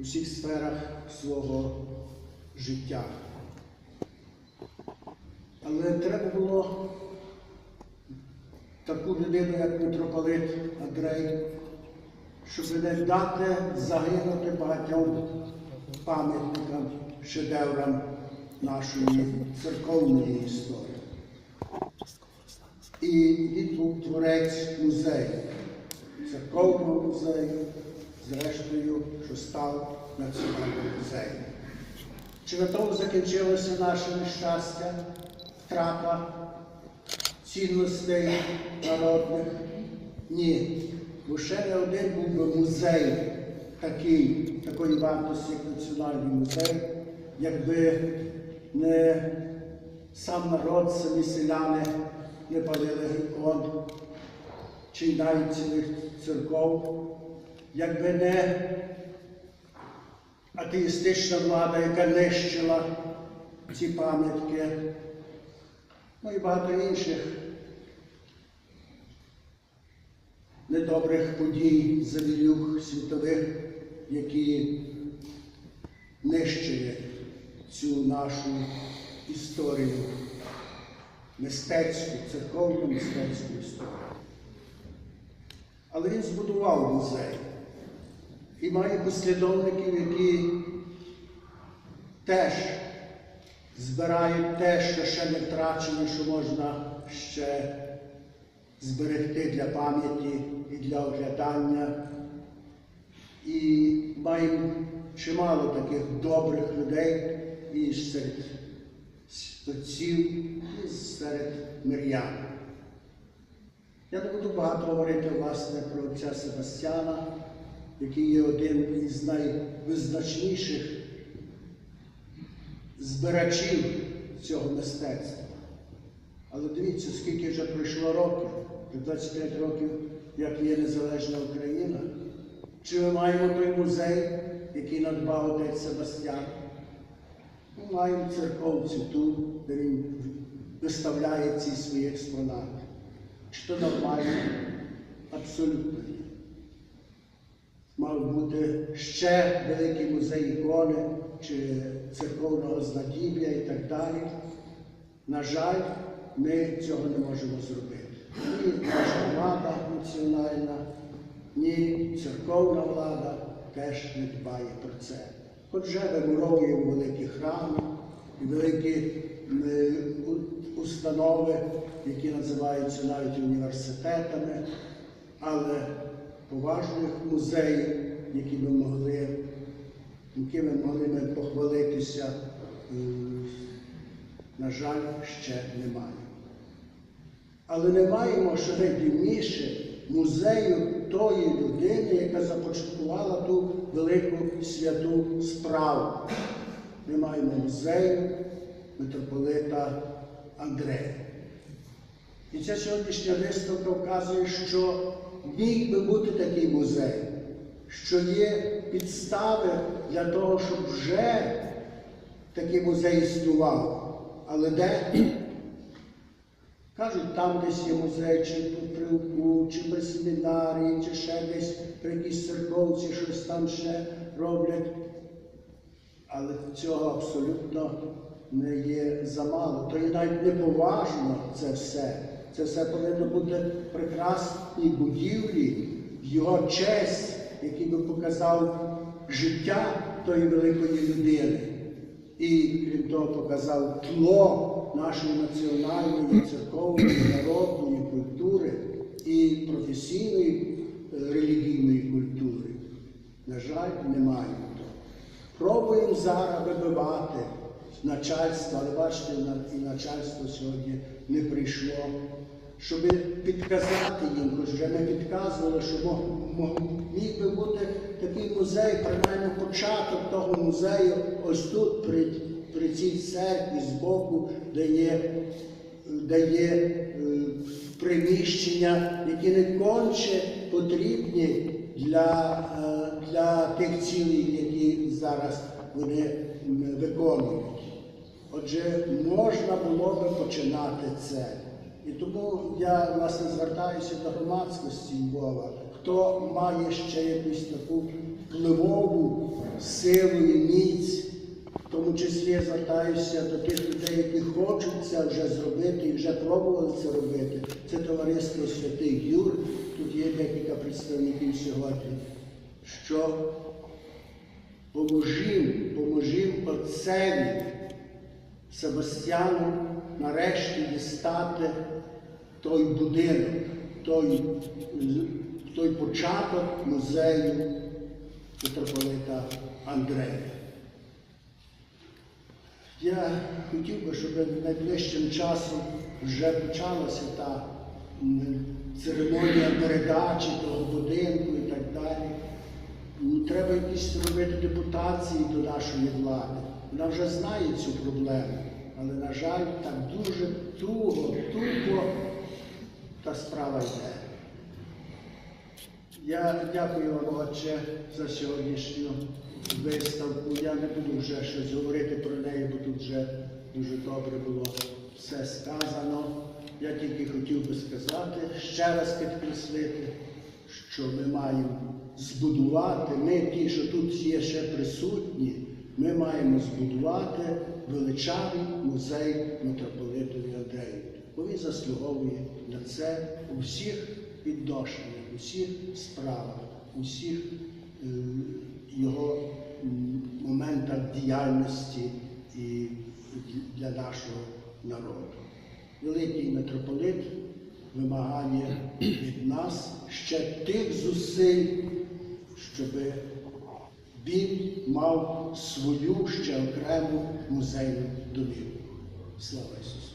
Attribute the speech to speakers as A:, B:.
A: у всіх сферах свого життя. Але треба було таку людину, як митрополит Андрей, щоб не дати загинути багатьом пам'ятникам, шедеврам нашої церковної історії. І він був творець музею, церковного музею, зрештою, що став національним музеєм. Чи на тому закінчилося наше нещастя, втрата цінностей народних? Ні. Ще не один був би музей такий, такої вартості, як національний музей, якби не сам народ, самі селяни не палили ікон, чи навіть цілих церков, якби не атеїстична влада, яка нищила ці пам'ятки, ну і багато інших недобрих подій, завірюх світових, які нищили цю нашу історію, мистецьку, церковну мистецьку історію. Але він збудував музей і має послідовників, які теж збирають те, що ще не втрачено, що можна ще зберегти для пам'яті і для оглядання. І маємо чимало таких добрих людей і серед отців, і серед мирян. Я не буду багато говорити власне про отця Себастьяна, який є один із найвизначніших збирачів цього мистецтва. Але дивіться, скільки вже пройшло років, вже 25 років, як є незалежна Україна. Чи ми маємо той музей, який надбав отець Себастьян? Ми маємо церковцю ту, де він виставляє ці свої експонати. Чи то нормально? Абсолютно. Мав бути ще великий музей ікони чи церковного знадіб'я і так далі. На жаль, ми цього не можемо зробити. Ні наша влада національна, ні церковна влада теж не дбає про це. Хоч вже вимуровуємо великі храми і великі установи, які називаються навіть університетами, але поважних музеїв, які би могли, якими могли ми похвалитися, е, на жаль, ще немає. Але не маємо, що найдивніше, музею тої людини, яка започаткувала ту велику святу справу. Ми маємо музей митрополита Андрея. І ця сьогоднішня виставка вказує, що міг би бути такий музей, що є підстави для того, щоб вже такий музей існував. Але де? Кажуть, там десь є музей, чи при Уку, чи при семінарії, чи ще десь при якійсь церковці щось там ще роблять. Але цього абсолютно не є замало. То є навіть неповажно це все. Це все повинно бути в прекрасній будівлі, його честь, який би показав життя тої великої людини. І, крім того, показав тло нашої національної, церковної, народної культури і професійної е, релігійної культури. На жаль, немає того. Пробуємо зараз вибивати начальство, але бачите, і начальство сьогодні не прийшло, щоб підказати їм, хоч вже ми підказували, що міг би бути такий музей, принаймні початок того музею, ось тут, при, при цій церкві збоку, де є, де є е, приміщення, які не конче потрібні для, е, для тих цілей, які зараз вони виконують. Отже, можна було би починати це. І тому я власне звертаюся до громадськості Львова. хто має ще якусь таку впливову силу і міць, в тому числі я звертаюся до тих людей, які хочуть це вже зробити і вже пробували це робити. Це товариство Святий Юр. Тут є декілька представників сьогодні. Що поможім, поможім отцеві Себастьяну нарешті дістати той будинок, той, той початок музею митрополита Андрея. Я хотів би, щоб найближчим часом вже почалася та церемонія передачі того будинку і так далі. Треба якісь робити депутації до нашої влади. Вона вже знає цю проблему, але, на жаль, так дуже туго, тупо та справа йде. Я дякую вам, Отче, за сьогоднішню виставку. Я не буду вже щось говорити про неї, бо тут вже дуже добре було все сказано. Я тільки хотів би сказати, ще раз підкреслити, що ми маємо збудувати, ми ті, що тут є ще присутні, ми маємо збудувати величавий музей митрополитові Андрею. Бо він заслуговує на це у всіх відношеннях, у всіх справах, у всіх е, його моментах діяльності і для нашого народу. Великий митрополит вимагає від нас ще тих зусиль, щоб він мав свою ще окрему музейну домівку. Слава Ісусу!